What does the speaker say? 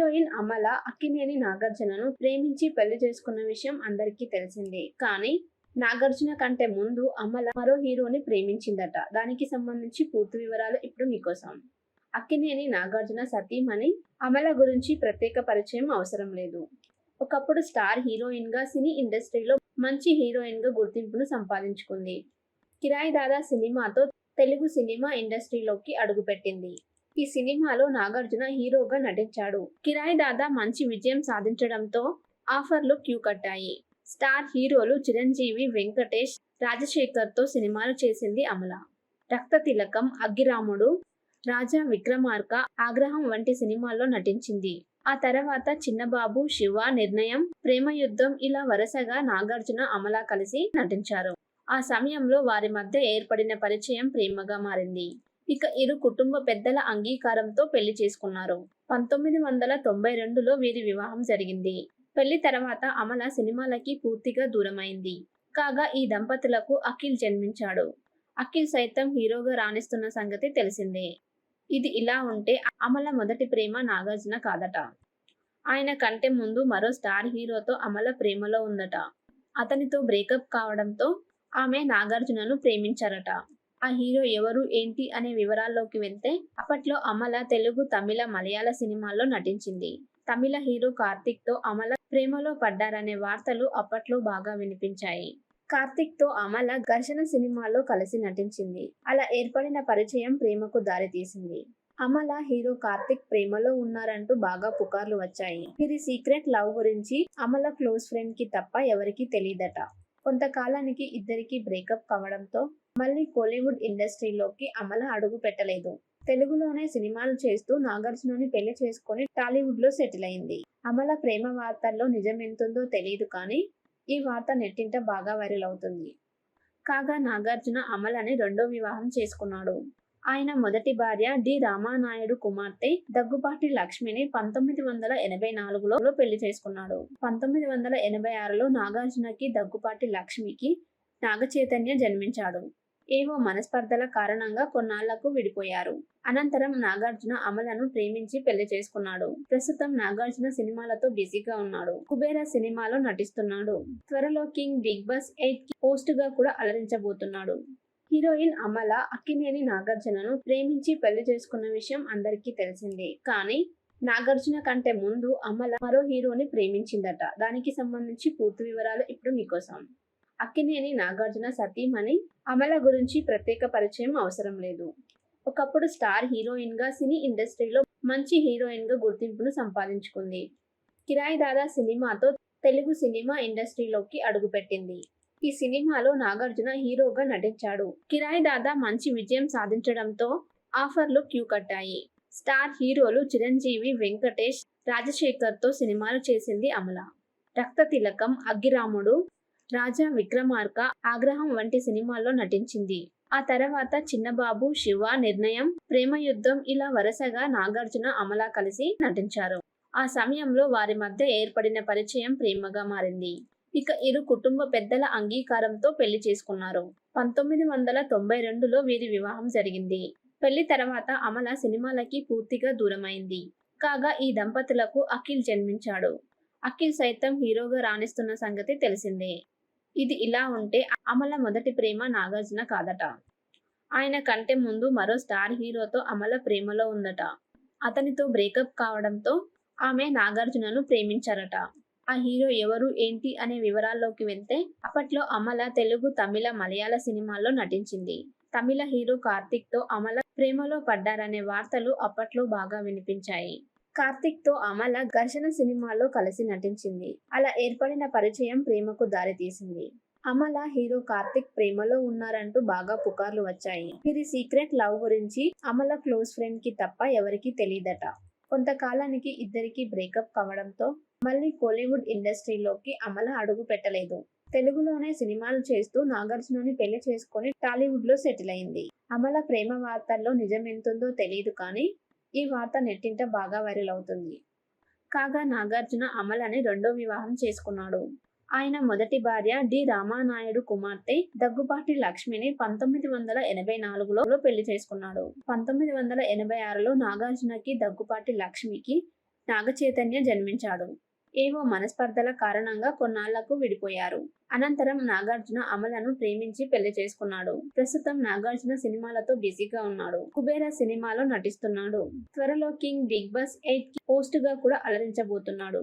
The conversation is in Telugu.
హీరోయిన్ అమల అక్కినేని నాగార్జునను ప్రేమించి పెళ్ళి చేసుకున్న విషయం అందరికీ తెలిసిందే. కానీ నాగార్జున కంటే ముందు అమల మరో హీరోని ప్రేమించిందట. దానికి సంబంధించి పూర్తి వివరాలు ఇప్పుడు మీకోసం. అక్కినేని నాగార్జున సతీమణి అమల గురించి ప్రత్యేక పరిచయం అవసరం లేదు. ఒకప్పుడు స్టార్ హీరోయిన్గా సినీ ఇండస్ట్రీలో మంచి హీరోయిన్గా గుర్తింపును సంపాదించుకుంది. కిరాయి దాదా సినిమాతో తెలుగు సినిమా ఇండస్ట్రీలోకి అడుగుపెట్టింది. ఈ సినిమాలో నాగార్జున హీరోగా నటించాడు. కిరాయి దాదా మంచి విజయం సాధించడంతో ఆఫర్లు క్యూ కట్టాయి. స్టార్ హీరోలు చిరంజీవి వెంకటేష్ రాజశేఖర్తో సినిమాలు చేసింది అమల. రక్త తిలకం అగ్గిరాముడు రాజా విక్రమార్క ఆగ్రహం వంటి సినిమాల్లో నటించింది. ఆ తర్వాత చిన్నబాబు శివ నిర్ణయం ప్రేమ యుద్ధం ఇలా వరుసగా నాగార్జున అమల కలిసి నటించారు. ఆ సమయంలో వారి మధ్య ఏర్పడిన పరిచయం ప్రేమగా మారింది. ఇక ఇరు కుటుంబ పెద్దల అంగీకారంతో పెళ్ళి చేసుకున్నారు. పంతొమ్మిది వందల తొంభై రెండులో వీరి వివాహం జరిగింది. పెళ్ళి తర్వాత అమల సినిమాలకి పూర్తిగా దూరమైంది. కాగా ఈ దంపతులకు అఖిల్ జన్మించాడు. అఖిల్ సైతం హీరోగా రాణిస్తున్న సంగతి తెలిసిందే. ఇది ఇలా ఉంటే అమల మొదటి ప్రేమ నాగార్జున కాదట. ఆయన కంటే ముందు మరో స్టార్ హీరోతో అమల ప్రేమలో ఉందట. అతనితో బ్రేకప్ కావడంతో ఆమె నాగార్జునను ప్రేమించారట. ఆ హీరో ఎవరు ఏంటి అనే వివరాల్లోకి వెళ్తే అప్పట్లో అమల తెలుగు తమిళ మలయాళ సినిమాల్లో నటించింది. తమిళ హీరో కార్తిక్తో అమల ప్రేమలో పడ్డారనే వార్తలు అప్పట్లో బాగా వినిపించాయి. కార్తిక్తో అమల ఘర్షణ సినిమాలో కలిసి నటించింది. అలా ఏర్పడిన పరిచయం ప్రేమకు దారితీసింది. అమల హీరో కార్తిక్ ప్రేమలో ఉన్నారంటూ బాగా పుకార్లు వచ్చాయి. ఇది సీక్రెట్ లవ్ గురించి అమల క్లోజ్ ఫ్రెండ్కి తప్ప ఎవరికీ తెలియదట కొంతకాలానికి ఇద్దరికి బ్రేకప్ కావడంతో మళ్ళీ కోలీవుడ్ ఇండస్ట్రీలోకి అమల అడుగు పెట్టలేదు. తెలుగులోనే సినిమాలు చేస్తూ నాగార్జునని పెళ్ళి చేసుకుని టాలీవుడ్లో సెటిల్ అయింది. అమల ప్రేమ వార్తల్లో నిజమెంతుందో తెలియదు కానీ ఈ వార్త నెట్టింట బాగా వైరల్ అవుతుంది. కాగా నాగార్జున అమలని రెండో వివాహం చేసుకున్నాడు. ఆయన మొదటి భార్య డి రామానాయుడు కుమార్తె దగ్గుపాటి లక్ష్మిని పంతొమ్మిది వందల ఎనభై నాలుగులో పెళ్ళి చేసుకున్నాడు. పంతొమ్మిది వందల ఎనభై ఆరులో నాగార్జునకి దగ్గుపాటి లక్ష్మికి నాగచైతన్య జన్మించాడు. ఏవో మనస్పర్ధల కారణంగా కొన్నాళ్ళకు విడిపోయారు. అనంతరం నాగార్జున అమలను ప్రేమించి పెళ్ళి చేసుకున్నాడు. ప్రస్తుతం నాగార్జున సినిమాలతో బిజీగా ఉన్నాడు. కుబేర సినిమాలో నటిస్తున్నాడు. త్వరలో కింగ్ బిగ్ బాస్ ఎయిట్కి గా కూడా అలరించబోతున్నాడు. హీరోయిన్ అమల అక్కినేని నాగార్జునను ప్రేమించి పెళ్ళి చేసుకున్న విషయం అందరికీ తెలిసిందే. కానీ నాగార్జున కంటే ముందు అమల మరో హీరోని ప్రేమించిందట. దానికి సంబంధించి పూర్తి వివరాలు ఇప్పుడు మీకోసం. అక్కినేని నాగార్జున సతీమణి అమల గురించి ప్రత్యేక పరిచయం అవసరం లేదు. ఒకప్పుడు స్టార్ హీరోయిన్గా సినీ ఇండస్ట్రీలో మంచి హీరోయిన్గా గుర్తింపును సంపాదించుకుంది. కిరాయి దాదా సినిమాతో తెలుగు సినిమా ఇండస్ట్రీలోకి అడుగుపెట్టింది. ఈ సినిమాలో నాగార్జున హీరోగా నటించాడు. కిరాయి దాదా మంచి విజయం సాధించడంతో ఆఫర్లు క్యూ కట్టాయి. స్టార్ హీరోలు చిరంజీవి వెంకటేష్ రాజశేఖర్తో సినిమాలు చేసింది అమల. రక్త తిలకం అగ్గిరాముడు రాజా విక్రమార్క ఆగ్రహం వంటి సినిమాల్లో నటించింది. ఆ తర్వాత చిన్నబాబు శివ నిర్ణయం ప్రేమ యుద్ధం ఇలా వరుసగా నాగార్జున అమల కలిసి నటించారు. ఆ సమయంలో వారి మధ్య ఏర్పడిన పరిచయం ప్రేమగా మారింది. ఇక ఇరు కుటుంబ పెద్దల అంగీకారంతో పెళ్ళి చేసుకున్నారు. పంతొమ్మిది వందల తొంభై రెండులో వీరి వివాహం జరిగింది. పెళ్ళి తర్వాత అమల సినిమాలకి పూర్తిగా దూరమైంది. కాగా ఈ దంపతులకు అఖిల్ జన్మించాడు. అఖిల్ సైతం హీరోగా రాణిస్తున్న సంగతి తెలిసిందే. ఇది ఇలా ఉంటే అమల మొదటి ప్రేమ నాగార్జున కాదట. ఆయన కంటే ముందు మరో స్టార్ హీరోతో అమల ప్రేమలో ఉందట. అతనితో బ్రేకప్ కావడంతో ఆమె నాగార్జునను ప్రేమించారట. ఆ హీరో ఎవరు ఏంటి అనే వివరాల్లోకి వెళ్తే అప్పట్లో అమల తెలుగు తమిళ మలయాళ సినిమాల్లో నటించింది. తమిళ హీరో కార్తిక్తో అమల ప్రేమలో పడ్డారనే వార్తలు అప్పట్లో బాగా వినిపించాయి. కార్తిక్తో అమల ఘర్షణ సినిమాలో కలిసి నటించింది. అలా ఏర్పడిన పరిచయం ప్రేమకు దారితీసింది. అమల హీరో కార్తిక్ ప్రేమలో ఉన్నారంటూ బాగా పుకార్లు వచ్చాయి. ఇది సీక్రెట్ లవ్ గురించి అమల క్లోజ్ ఫ్రెండ్కి తప్ప ఎవరికీ తెలియదట కొంతకాలానికి ఇద్దరికి బ్రేకప్ కావడంతో మళ్ళీ కోలీవుడ్ ఇండస్ట్రీలోకి అమల అడుగు పెట్టలేదు. తెలుగులోనే సినిమాలు చేస్తూ నాగార్జునని పెళ్ళి చేసుకుని టాలీవుడ్లో సెటిల్ అయింది. అమల ప్రేమ వార్తల్లో నిజమెంతుందో తెలియదు కానీ ఈ వార్త నెట్టింట బాగా వైరల్ అవుతుంది. కాగా నాగార్జున అమల్ అని రెండో వివాహం చేసుకున్నాడు. ఆయన మొదటి భార్య డి రామానాయుడు కుమార్తె దగ్గుపాటి లక్ష్మిని పంతొమ్మిది వందల ఎనభై నాలుగులో పెళ్ళి చేసుకున్నాడు. పంతొమ్మిది వందల ఎనభై ఆరులో నాగార్జునకి దగ్గుపాటి లక్ష్మికి నాగచైతన్య జన్మించాడు. ఏవో మనస్పర్ధల కారణంగా కొన్నాళ్ళకు విడిపోయారు. అనంతరం నాగార్జున అమలను ప్రేమించి పెళ్ళి చేసుకున్నాడు. ప్రస్తుతం నాగార్జున సినిమాలతో బిజీగా ఉన్నాడు. కుబేర సినిమాలో నటిస్తున్నాడు. త్వరలో కింగ్ బిగ్ బాస్ ఎయిట్కి గా కూడా అలరించబోతున్నాడు.